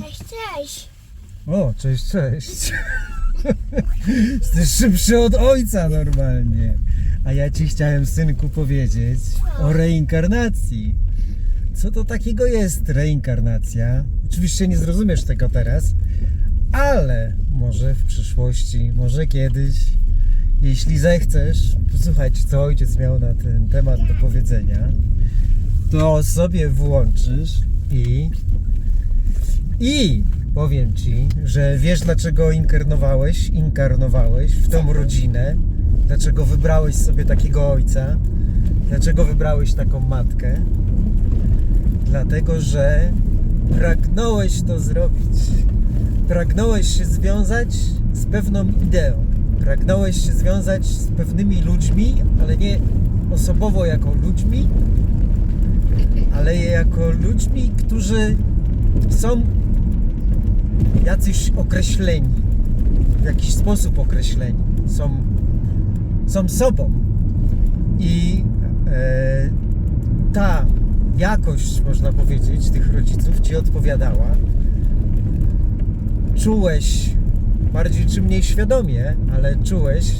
Cześć, cześć. O, cześć, cześć. Jesteś szybszy od ojca normalnie. A ja ci chciałem, synku, powiedzieć o reinkarnacji. Co to takiego jest reinkarnacja? Oczywiście nie zrozumiesz tego teraz, ale może w przyszłości, może kiedyś, jeśli zechcesz posłuchać, co ojciec miał na ten temat do powiedzenia, to sobie włączysz i i powiem ci, że wiesz dlaczego inkarnowałeś, inkarnowałeś w tą rodzinę, dlaczego wybrałeś sobie takiego ojca, dlaczego wybrałeś taką matkę. Dlatego, że pragnąłeś to zrobić. Pragnąłeś się związać z pewną ideą. Pragnąłeś się związać z pewnymi ludźmi, ale nie osobowo jako ludźmi, ale jako ludźmi, którzy są jacyś określeni, w jakiś sposób określeni, są, są sobą. I e, ta jakość, można powiedzieć, tych rodziców ci odpowiadała. Czułeś bardziej czy mniej świadomie, ale czułeś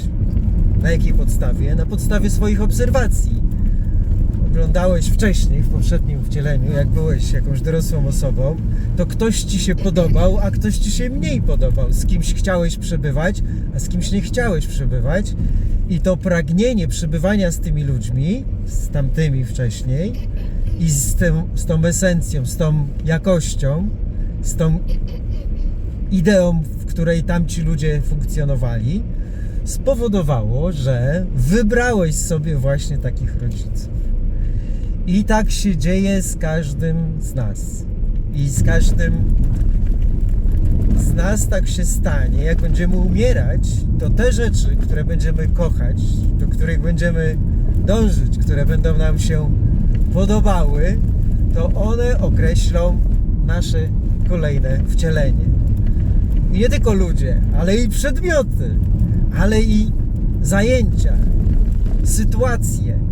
na jakiej podstawie? Na podstawie swoich obserwacji oglądałeś wcześniej, w poprzednim wcieleniu, jak byłeś jakąś dorosłą osobą, to ktoś ci się podobał, a ktoś ci się mniej podobał. Z kimś chciałeś przebywać, a z kimś nie chciałeś przebywać. I to pragnienie przebywania z tymi ludźmi, z tamtymi wcześniej, i z, tym, z tą esencją, z tą jakością, z tą ideą, w której tamci ludzie funkcjonowali, spowodowało, że wybrałeś sobie właśnie takich rodziców. I tak się dzieje z każdym z nas. I z każdym z nas tak się stanie. Jak będziemy umierać, to te rzeczy, które będziemy kochać, do których będziemy dążyć, które będą nam się podobały, to one określą nasze kolejne wcielenie. I nie tylko ludzie, ale i przedmioty, ale i zajęcia, sytuacje.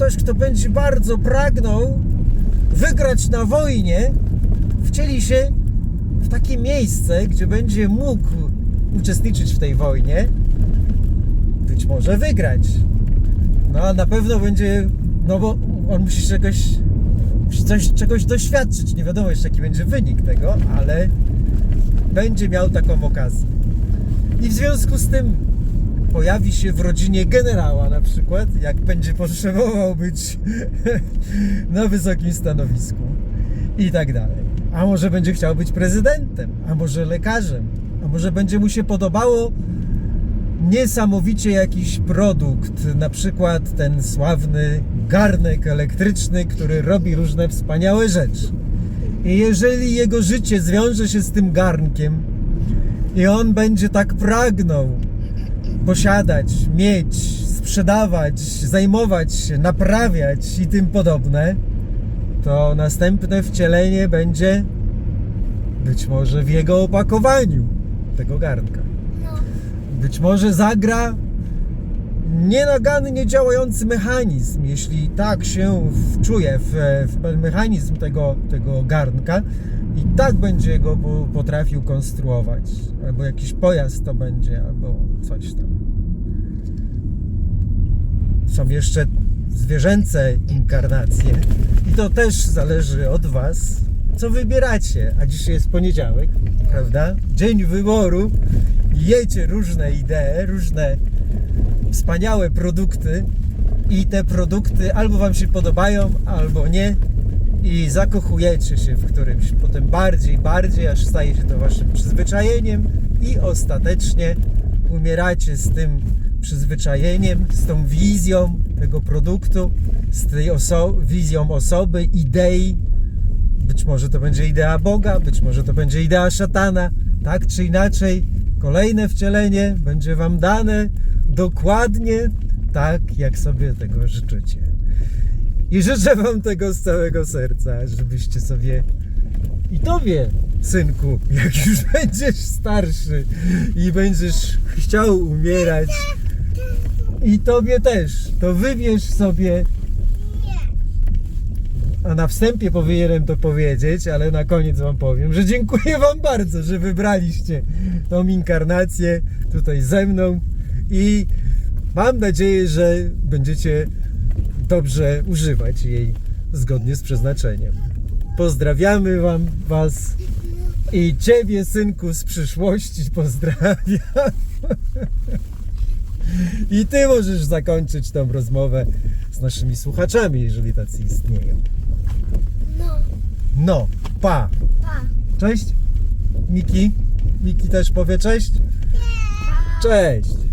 Ktoś, kto będzie bardzo pragnął wygrać na wojnie, wcieli się w takie miejsce, gdzie będzie mógł uczestniczyć w tej wojnie, być może wygrać. No a na pewno będzie, no bo on musi czegoś, coś, czegoś doświadczyć. Nie wiadomo jeszcze jaki będzie wynik tego, ale będzie miał taką okazję. I w związku z tym pojawi się w rodzinie generała na przykład, jak będzie potrzebował być na wysokim stanowisku i tak dalej. A może będzie chciał być prezydentem, a może lekarzem, a może będzie mu się podobało niesamowicie jakiś produkt, na przykład ten sławny garnek elektryczny, który robi różne wspaniałe rzeczy. I jeżeli jego życie zwiąże się z tym garnkiem i on będzie tak pragnął posiadać, mieć, sprzedawać, zajmować się, naprawiać i tym podobne, to następne wcielenie będzie być może w jego opakowaniu tego garnka. No, Być może zagra nienagannie działający mechanizm, jeśli tak się wczuje w, w mechanizm tego, tego garnka i tak będzie go po- potrafił konstruować. Albo jakiś pojazd to będzie, albo coś tam. Są jeszcze zwierzęce inkarnacje i to też zależy od Was, co wybieracie. A dzisiaj jest poniedziałek, prawda? Dzień wyboru. Jecie różne idee, różne wspaniałe produkty i te produkty albo Wam się podobają, albo nie i zakochujecie się w którymś, potem bardziej, bardziej, aż staje się to Waszym przyzwyczajeniem i ostatecznie umieracie z tym przyzwyczajeniem, z tą wizją tego produktu, z tej oso- wizją osoby, idei. Być może to będzie idea Boga, być może to będzie idea szatana. Tak czy inaczej, kolejne wcielenie będzie Wam dane dokładnie tak, jak sobie tego życzycie. I życzę Wam tego z całego serca, żebyście sobie i Tobie, synku, jak już będziesz starszy i będziesz chciał umierać, i Tobie też, to wybierz sobie a na wstępie powinienem to powiedzieć, ale na koniec Wam powiem, że dziękuję Wam bardzo, że wybraliście tą inkarnację tutaj ze mną i mam nadzieję, że będziecie dobrze używać jej zgodnie z przeznaczeniem. Pozdrawiamy Wam Was i Ciebie, synku, z przyszłości pozdrawiam. I Ty możesz zakończyć tą rozmowę z naszymi słuchaczami, jeżeli tacy istnieją. No, No, pa! pa. Cześć! Miki? Miki też powie cześć? Cześć!